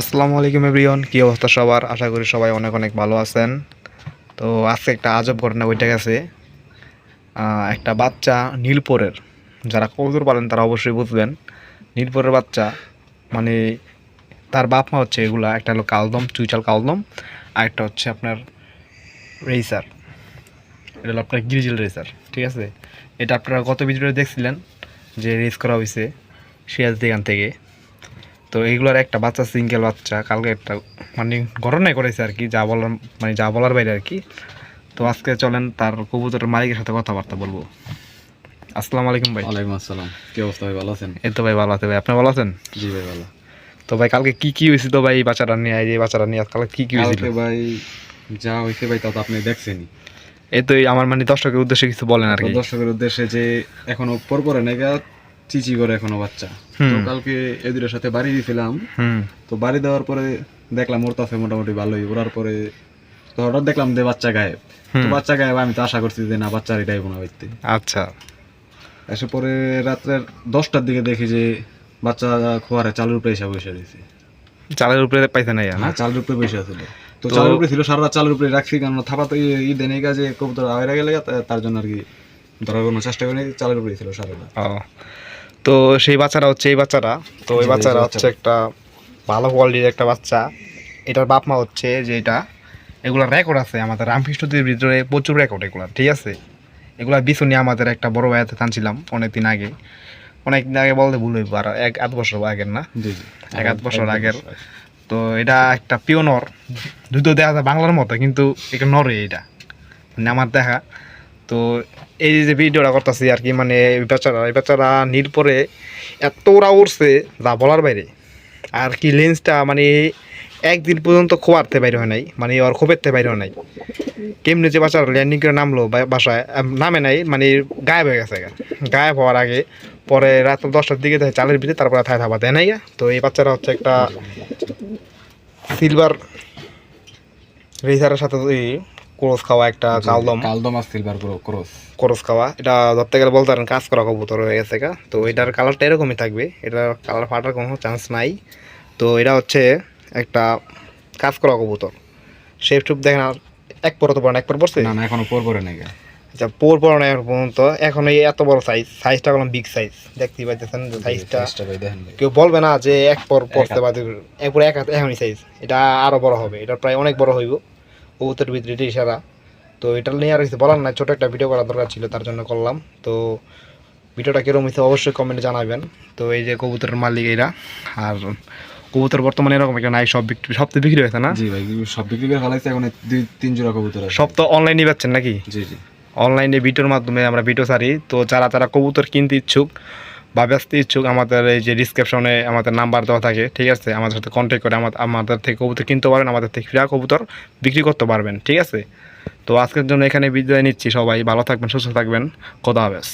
আসসালামু আলাইকুম এভরিওয়ান, কী অবস্থা সবার? আশা করি সবাই অনেক অনেক ভালো আছেন। তো আজকে একটা আজব ঘটনা ওইটা গেছে। একটা বাচ্চা নীলপরের, যারা কবুতর পালেন তারা অবশ্যই বুঝবেন। নীলপরের বাচ্চা মানে তার বাপ মা হচ্ছে এগুলা, একটা হলো কালদম, চুইচাল কালদম, আর একটা হচ্ছে আপনার রেসার এটা হলো আপনার গ্রিজেল রেসার ঠিক আছে? এটা আপনারা গত ভিডিওতে দেখছিলেন যে রেস করা হয়েছে সিরাজ দিগান থেকে। তো এইগুলোর একটা বাচ্চা সিঙ্গেল বাচ্চা কালকে একটা মানে ঘটনাই করেছে আর কি যা বলার মানে যা বলার বাইরে আর কি। তো আজকে চলেন তার কবুতরের মালিকের সাথে কথাবার্তা বলব। আসসালামু আলাইকুম ভাই। ওয়ালাইকুম আসসালাম। কি অবস্থা ভাই ভালো আছেন? এই তো ভাই ভালো আছে ভাই। আপনি ভালো আছেন? জি ভাই ভালো। তো ভাই কালকে কি কি হয়েছিল তো ভাই এই বাচ্চাটা নিয়ে? এই যে বাচ্চাটা নিয়ে কালকে কি কি হয়েছিল? ভাই যা হয়েছে ভাই তা তো আপনি দেখছেনই। এই তো আমার মানে দর্শকের উদ্দেশ্যে কিছু বলেন আর কি। দর্শকের উদ্দেশ্যে যে এখনও পর পরে নাকি চিচি করে এখনও বাচ্চা। তো কালকে এদের সাথে বাড়ি দিয়েছিলাম তো বাড়ি দেওয়ার পরে দেখলাম ওর কাছে মোটামুটি ভালোই। ওরার পরে তো হঠাৎ দেখলাম যে বাচ্চা গায়েব। তো বাচ্চা গায়েব আমি তো আশা করছি যে না বাচ্চার এটাই বোনা বাড়িতে। আচ্ছা। এসে পরে রাত্রের দশটার দিকে দেখি যে বাচ্চা খোয়ারে চালের উপরে এসে বসে রয়েছে। চালের উপরে পাইছে নাই না? হ্যাঁ চালের উপরে বসে আছিল তো চালের উপরে ছিল সারা রাত চালের উপরে রাখছি কারণ থাপা তো ই দেনে কাজে কবুতর আগে গেলে তার জন্য আর কি ধরার কোনো চেষ্টা করি চালের উপরে ছিল সারা রাত তো সেই বাচ্চারা হচ্ছে এই বাচ্চারা। তো এই বাচ্চারা বাচ্চাটা। হচ্ছে একটা ভালো কোয়ালিটির একটা বাচ্চা। এটার বাপ মা হচ্ছে যে এটা এগুলো রেকর্ড আছে আমাদের রামকৃষ্ণদের ভিতরে প্রচুর রেকর্ড এগুলো ঠিক আছে? এগুলা বিছুনি আমাদের একটা বড় ভাইয়াতে টানছিলাম অনেক দিন আগে। অনেক দিন আগে বলতে ভুল হইব আর এক আধ বছর আগের না? এক আধ বছর আগের। তো এটা একটা পিওনর দুটো দেখা যায় বাংলার মতো কিন্তু এটা নরে এটা। মানে আমার দেখা। তো এই যে ভিডিওটা করতেছি আর কি মানে এই বাচ্চারা নীল পরে এত ওরা উড়ছে, যা বলার বাইরে। আর কি লেন্সটা মানে একদিন পর্যন্ত খোয়ারতে বাইরে হয় নাই মানে ওর খোপেরতে বাইরে হয় নাই। কেমনি যে বাচ্চারা ল্যান্ডিং করে নামলো বাসায় নামে নাই মানে গায়েব হয়ে গেছে গায়েব হওয়ার আগে পরে রাত দশটার দিকে চালের ভিতরে, তারপরে থায় থাবা দেয় নাই। তো এই বাচ্চারা হচ্ছে একটা সিলভার রেজারের সাথে ক্রস খাওয়া একটা কালদম। কালদম আর সিলভার ক্রস। ক্রস খাওয়া। এটা ধরতে গেলে বলতে পারেন কাজ করা কবুতর হয়ে গেছে গা। তো এটার কালারটা এরকমই থাকবে। এটার কালার ফাটার কোনো চান্স নাই। তো এটা হচ্ছে একটা কাজ করা কবুতর। শেপ টুপ দেখেন আর এক পর তো পড়েন এক পর পড়ছে না না এখনও পর পরে নাকি আচ্ছা পোর পর না এখন পর্যন্ত। এখন এই এত বড় সাইজ সাইজটা কোনো বিগ সাইজ দেখতেই পাইতেছেন যে সাইজটা কেউ বলবে না যে এক পর পড়তে হাত। এক একবার এক হাত এখনই সাইজ এটা আরও বড় হবে। এটা প্রায় অনেক বড় হইব। কবুতর ভিতরে এটা ইশারা তো এটা নিয়ে আর কিছু বলার নাই ছোটো একটা ভিডিও করার দরকার ছিল তার জন্য করলাম। তো ভিডিওটা কীরকম হয়েছে অবশ্যই কমেন্টে জানাবেন। তো এই যে কবুতরের মালিক এরা আর কবুতর বর্তমানে এরকম একটা নাই সব বিক্রি সব তো বিক্রি হয়েছে না? জি ভাই সব বিক্রি করে ফেলাইছে এখন দুই তিন জোড়া কবুতর সব তো অনলাইনে পাচ্ছেন নাকি? জি জি। অনলাইনে ভিডিওর মাধ্যমে আমরা ভিডিও ছাড়ি। তো যারা তারা কবুতর কিনতে ইচ্ছুক বা ব্যস্ত ইচ্ছুক আমাদের এই যে ডিসক্রিপশনে আমাদের নাম্বার দেওয়া থাকে, ঠিক আছে? আমাদের সাথে কন্ট্যাক্ট করে আমাদের আমাদের থেকে কবুতর কিনতে পারবেন, আমাদের থেকে ফ্রিয়া কবুতর বিক্রি করতে পারবেন, ঠিক আছে? তো আজকের জন্য এখানে বিদায় নিচ্ছি সবাই, ভালো থাকবেন, সুস্থ থাকবেন, খোদা হাফেজ।